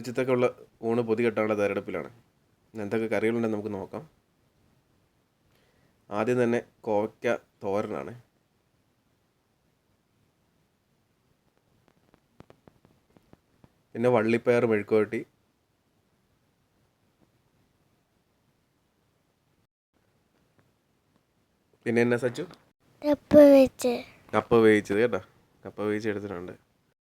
ഉച്ചത്തൊക്കെ ഊണ് പൊതി കെട്ടാനുള്ള തയ്യാറെടുപ്പിലാണ്. എന്തൊക്കെ കറികളുണ്ടെന്ന് നമുക്ക് നോക്കാം. ആദ്യം തന്നെ കോവയ്ക്ക തോരനാണ്. പിന്നെ വള്ളിപ്പയർ മെഴുക്കുവരട്ടി പിന്നെ എന്നാ സച്ചു? കപ്പ വേവിച്ചത് കേട്ടോ. കപ്പ വേവിച്ച് എടുത്തിട്ടുണ്ട്.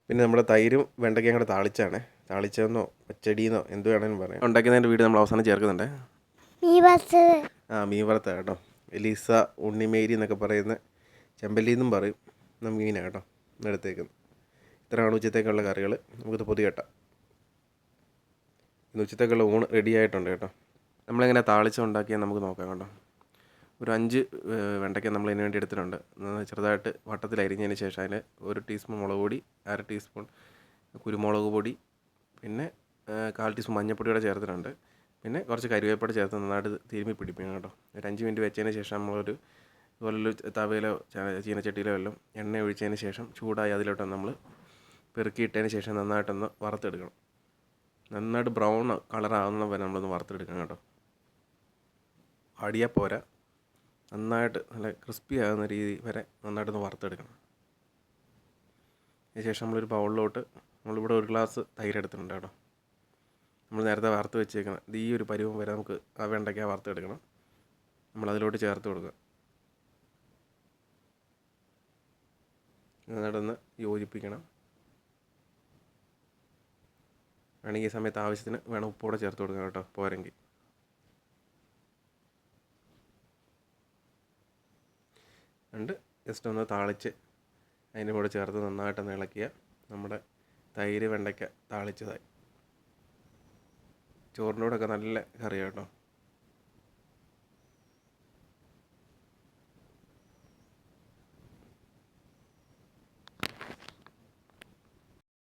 പിന്നെ നമ്മുടെ തൈരും വെണ്ടയ്ക്കയും കൂടെ താളിച്ചാണ്. താളിച്ചതെന്നോ പച്ചടിയെന്നോ എന്ത് വേണമെങ്കിലും പറയാം. ഉണ്ടാക്കുന്നതിന്റെ വീട് നമ്മൾ അവസാനം ചേർക്കുന്നുണ്ട്. ആ മീൻ വറുത്ത കേട്ടോ. എലീസ ഉണ്ണിമേരി എന്നൊക്കെ പറയുന്ന ചെമ്പല്ലി എന്നും പറയും. നമുക്ക് മീനാണ് കേട്ടോ. എടുത്തേക്കുന്നത്. ഇത്രയാണ് ഉച്ചത്തേക്കുള്ള കറികൾ നമുക്കിത് പൊതി കേട്ടോ. ഇന്ന് ഉച്ചത്തേക്കുള്ള ഊണ് റെഡി ആയിട്ടുണ്ട് കേട്ടോ. നമ്മളെങ്ങനെ താളിച്ച് ഉണ്ടാക്കിയാൽ നമുക്ക് നോക്കാം കേട്ടോ. ഒരു അഞ്ച് വെണ്ടയ്ക്ക നമ്മൾ ഇതിന് വേണ്ടി എടുത്തിട്ടുണ്ട്. ചെറുതായിട്ട് വട്ടത്തിൽ അരിഞ്ഞതിന് ശേഷം അതിൽ ഒരു ടീസ്പൂൺ മുളക് പൊടി അര ടീസ്പൂൺ കുരുമുളക് പൊടി പിന്നെ കാൽ ടീസ്പൂൺ മഞ്ഞൾപ്പൊടി കൂടെ ചേർത്തിട്ടുണ്ട്. പിന്നെ കുറച്ച് കരിവേപ്പില ചേർത്ത് നന്നായിട്ട് തിരുമ്മി പിടിപ്പിക്കണം കേട്ടോ. ഒരു അഞ്ച് മിനിറ്റ് വെച്ചതിന് ശേഷം നമ്മളൊരു ഇതുപോലൊരു തവയിലോ ചീനച്ചട്ടിയിലോ എല്ലാം എണ്ണ ഒഴിച്ചതിന് ശേഷം ചൂടായി അതിലോട്ട് നമ്മൾ പെറുക്കിയിട്ടതിന് ശേഷം നന്നായിട്ടൊന്ന് വറുത്തെടുക്കണം. നന്നായിട്ട് ബ്രൗൺ കളറാവുന്ന വരെ നമ്മളൊന്ന് വറുത്തെടുക്കണം കേട്ടോ. അടിയാൽ പോരാ. നന്നായിട്ട് നല്ല ക്രിസ്പി ആകുന്ന രീതി വരെ നന്നായിട്ടൊന്ന് വറുത്തെടുക്കണം. അതിനുശേഷം നമ്മളൊരു ബൗളിലോട്ട് നമ്മളിവിടെ ഒരു ഗ്ലാസ് തൈര് എടുത്തിട്ടുണ്ട് കേട്ടോ. നമ്മൾ നേരത്തെ വറുത്ത് വെച്ചേക്കണം ഇത് ഈ ഒരു പരുവം വരെ നമുക്ക് ആ വെണ്ടയ്ക്ക വറുത്തെടുക്കണം. നമ്മൾ അതിലോട്ട് ചേർത്ത് കൊടുക്കുക. നടന്ന് യോജിപ്പിക്കണം. വേണമെങ്കിൽ ഈ സമയത്ത് ആവശ്യത്തിന് വേണം ഉപ്പോടെ ചേർത്ത് കൊടുക്കണം കേട്ടോ പോരെങ്കിൽ. രണ്ട് ജസ്റ്റ് ഒന്ന് താളിച്ച് അതിന്റെ കൂടെ ചേർത്ത് നന്നായിട്ട് ഇളക്കിയ നമ്മുടെ തൈര് വെണ്ടയ്ക്ക താളിച്ചതായി. ചോറിന്റെ കൂടെയൊക്കെ നല്ല കറിയാണ് കേട്ടോ.